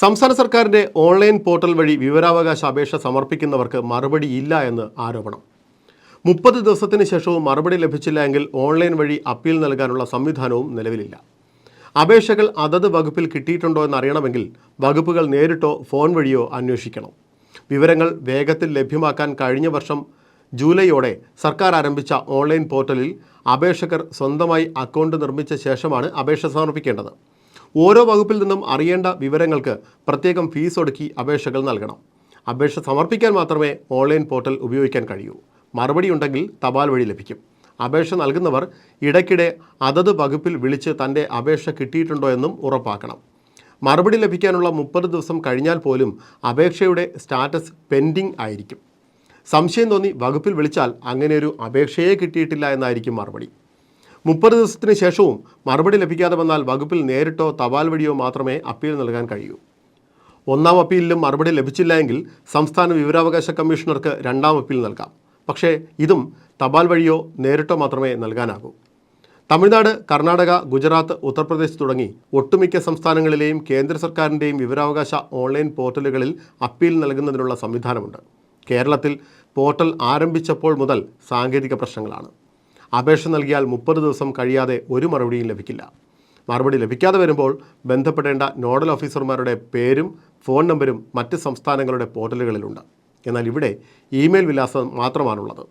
സംസ്ഥാന സർക്കാരിന്റെ online portal വഴി വിവരാവകാശ അപേക്ഷ സമർപ്പിക്കുന്നവർക്ക് മറുപടി ഇല്ല എന്ന് ആരോപണം. മുപ്പത് ദിവസത്തിന് ശേഷവും മറുപടി ലഭിച്ചില്ല എങ്കിൽ ഓൺലൈൻ വഴി അപ്പീൽ നൽകാനുള്ള സംവിധാനവും നിലവിലില്ല. അപേക്ഷകൾ അതത് വകുപ്പിൽ കിട്ടിയിട്ടുണ്ടോ എന്നറിയണമെങ്കിൽ വകുപ്പുകൾ നേരിട്ടോ ഫോൺ വഴിയോ അന്വേഷിക്കണം. വിവരങ്ങൾ വേഗത്തിൽ ലഭ്യമാക്കാൻ കഴിഞ്ഞ വർഷം ജൂലൈയോടെ സർക്കാർ ആരംഭിച്ച ഓൺലൈൻ പോർട്ടലിൽ അപേക്ഷകർ സ്വന്തമായി അക്കൗണ്ട് നിർമ്മിച്ച ശേഷമാണ് അപേക്ഷ സമർപ്പിക്കേണ്ടത്. ഓരോ വകുപ്പിൽ നിന്നും അറിയേണ്ട വിവരങ്ങൾക്ക് പ്രത്യേകം ഫീസ് ഒടുക്കി അപേക്ഷകൾ നൽകണം. അപേക്ഷ സമർപ്പിക്കാൻ മാത്രമേ ഓൺലൈൻ പോർട്ടൽ ഉപയോഗിക്കാൻ കഴിയൂ. മറുപടി ഉണ്ടെങ്കിൽ തപാൽ വഴി ലഭിക്കും. അപേക്ഷ നൽകുന്നവർ ഇടയ്ക്കിടെ അതത് വകുപ്പിൽ വിളിച്ച് തന്റെ അപേക്ഷ കിട്ടിയിട്ടുണ്ടോ എന്നും ഉറപ്പാക്കണം. മറുപടി ലഭിക്കാനുള്ള മുപ്പത് ദിവസം കഴിഞ്ഞാൽ പോലും അപേക്ഷയുടെ സ്റ്റാറ്റസ് പെൻഡിംഗ് ആയിരിക്കും. സംശയം തോന്നി വകുപ്പിൽ വിളിച്ചാൽ അങ്ങനെയൊരു അപേക്ഷയെ കിട്ടിയിട്ടില്ല എന്നായിരിക്കും മറുപടി. മുപ്പത് ദിവസത്തിന് ശേഷവും മറുപടി ലഭിക്കാതെ വന്നാൽ വകുപ്പിൽ നേരിട്ടോ തപാൽ വഴിയോ മാത്രമേ അപ്പീൽ നൽകാൻ കഴിയൂ. ഒന്നാം അപ്പീലിലും മറുപടി ലഭിച്ചില്ല എങ്കിൽ സംസ്ഥാന വിവരാവകാശ കമ്മീഷണർക്ക് രണ്ടാം അപ്പീൽ നൽകാം. പക്ഷേ ഇതും തപാൽ വഴിയോ നേരിട്ടോ മാത്രമേ നൽകാനാകൂ. തമിഴ്നാട് കർണാടക ഗുജറാത്ത് ഉത്തർപ്രദേശ് തുടങ്ങി ഒട്ടുമിക്ക സംസ്ഥാനങ്ങളിലെയും കേന്ദ്ര സർക്കാരിന്റെയും വിവരാവകാശ ഓൺലൈൻ പോർട്ടലുകളിൽ അപ്പീൽ നൽകുന്നതിനുള്ള സംവിധാനമുണ്ട്. കേരളത്തിൽ പോർട്ടൽ ആരംഭിച്ചപ്പോൾ മുതൽ സാങ്കേതിക പ്രശ്നങ്ങളാണ്. അപേക്ഷ നൽകിയാൽ മുപ്പത് ദിവസം കഴിയാതെ ഒരു മറുപടിയും ലഭിക്കില്ല. മറുപടി ലഭിക്കാതെ വരുമ്പോൾ ബന്ധപ്പെടേണ്ട നോഡൽ ഓഫീസർമാരുടെ പേരും ഫോൺ നമ്പരും മറ്റ് സംസ്ഥാനങ്ങളുടെ പോർട്ടലുകളിലുണ്ട്. എന്നാൽ ഇവിടെ ഇമെയിൽ വിലാസം മാത്രമാണുള്ളത്.